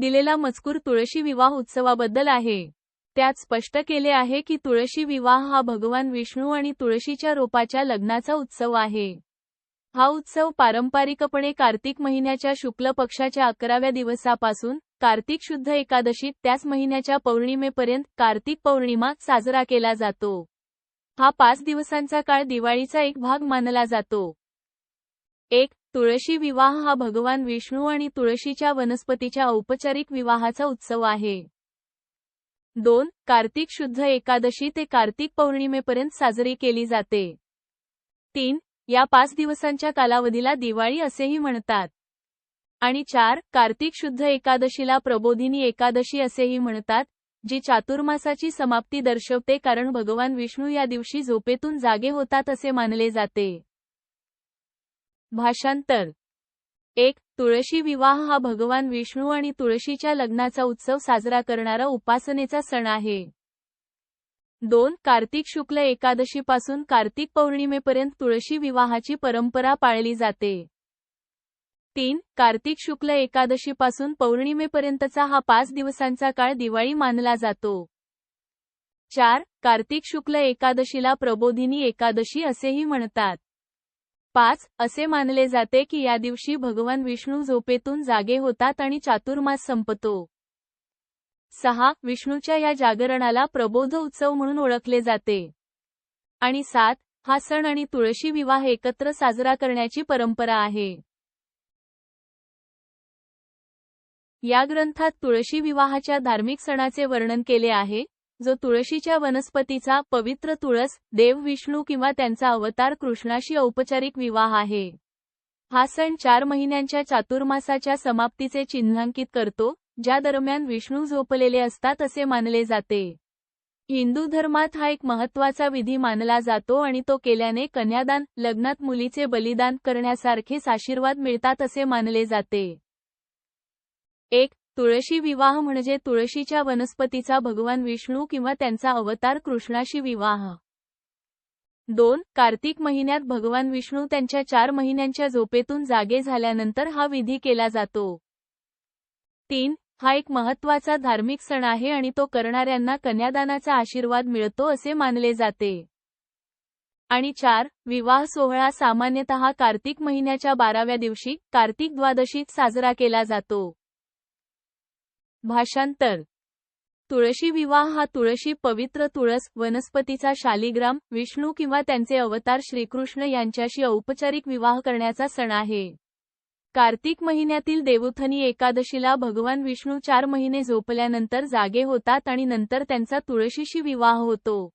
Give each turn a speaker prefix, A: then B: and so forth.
A: दिलेला मजकूर तुळशी विवाह उत्सवाबद्दल आहे. त्यात स्पष्ट केले आहे की तुळशी विवाह हा भगवान विष्णू आणि तुळशीच्या रोपाच्या लग्नाचा उत्सव आहे. हा उत्सव पारंपरिकपणे कार्तिक महिन्याच्या शुक्ल पक्षाच्या अकराव्या दिवसापासून कार्तिक शुद्ध एकादशी त्याच महिन्याच्या पौर्णिमेपर्यंत कार्तिक पौर्णिमा साजरा केला जातो. हा पाच दिवसांचा काळ दिवाळीचा एक भाग मानला जातो. एक तुळशी विवाह हा भगवान विष्णू आणि तुळशीच्या वनस्पतीच्या औपचारिक विवाहाचा उत्सव आहे. दोन कार्तिक शुद्ध एकादशी ते कार्तिक पौर्णिमेपर्यंत साजरी केली जाते. तीन या पाच दिवसांच्या कालावधीला दिवाळी असेही म्हणतात. आणि चार कार्तिक शुद्ध एकादशीला प्रबोधिनी एकादशी असेही म्हणतात जी चातुर्मासाची समाप्ती दर्शवते कारण भगवान विष्णू या दिवशी झोपेतून जागे होतात असे मानले जाते. भाषांतर. एक तुळशी विवाह हा भगवान विष्णू आणि तुळशीच्या लग्नाचा उत्सव साजरा करणारा उपासनेचा सण आहे. दोन कार्तिक शुक्ल एकादशीपासून कार्तिक पौर्णिमेपर्यंत तुळशी विवाहाची परंपरा पाळली जाते. तीन कार्तिक शुक्ल एकादशीपासून पौर्णिमेपर्यंतचा हा पाच दिवसांचा काळ दिवाळी मानला जातो. चार कार्तिक शुक्ल एकादशीला प्रबोधिनी एकादशी असेही म्हणतात. पाच असे मानले जाते की या दिवशी भगवान विष्णू झोपेतून जागे होतात आणि चातुर्मास संपतो. सहा विष्णूच्या या जागरणाला प्रबोध उत्सव म्हणून ओळखले जाते. आणि सात हा सण आणि तुळशी विवाह एकत्र साजरा करण्याची परंपरा आहे. या ग्रंथात तुळशी विवाहाच्या धार्मिक सणाचे वर्णन केले आहे. जो तुळशीच्या वनस्पतीचा पवित्र तुळस देव विष्णू किंवा त्यांचा अवतार कृष्णाशी औपचारिक विवाह आहे. हा सण चार महिन्यांच्या चातुर्मासाच्या समाप्तीचे चिन्हांकित करतो ज्या दरम्यान विष्णू झोपलेले असतात असे मानले जाते. हिंदू धर्मात हा एक महत्त्वाचा विधी मानला जातो आणि तो केल्याने कन्यादान लग्नात मुलीचे बलिदान करण्यासारखेच आशीर्वाद मिळतात असे मानले जाते. एक तुळशी विवाह म्हणजे तुळशीच्या वनस्पतीचा भगवान विष्णू किंवा त्यांचा अवतार कृष्णाशी विवाह. दोन कार्तिक महिन्यात भगवान विष्णू त्यांच्या चार महिन्यांच्या झोपेतून जागे झाल्यानंतर हा विधी केला जातो. तीन हा एक महत्त्वाचा धार्मिक सण आहे आणि तो करणाऱ्यांना कन्यादानाचा आशीर्वाद मिळतो असे मानले जाते. आणि चार विवाह सोहळा सामान्यतः कार्तिक महिन्याच्या बाराव्या दिवशी कार्तिक द्वादशीत साजरा केला जातो. भाषांतर. तुळशी विवाह हा तुळशी पवित्र तुळस वनस्पतीचा शालिग्राम विष्णू किंवा त्यांचे अवतार श्रीकृष्ण यांच्याशी औपचारिक विवाह करण्याचा सण आहे. कार्तिक महिन्यातील देवोथनी एकादशीला भगवान विष्णू चार महिने झोपल्यानंतर जागे होतात आणि नंतर त्यांचा तुळशीशी विवाह होतो.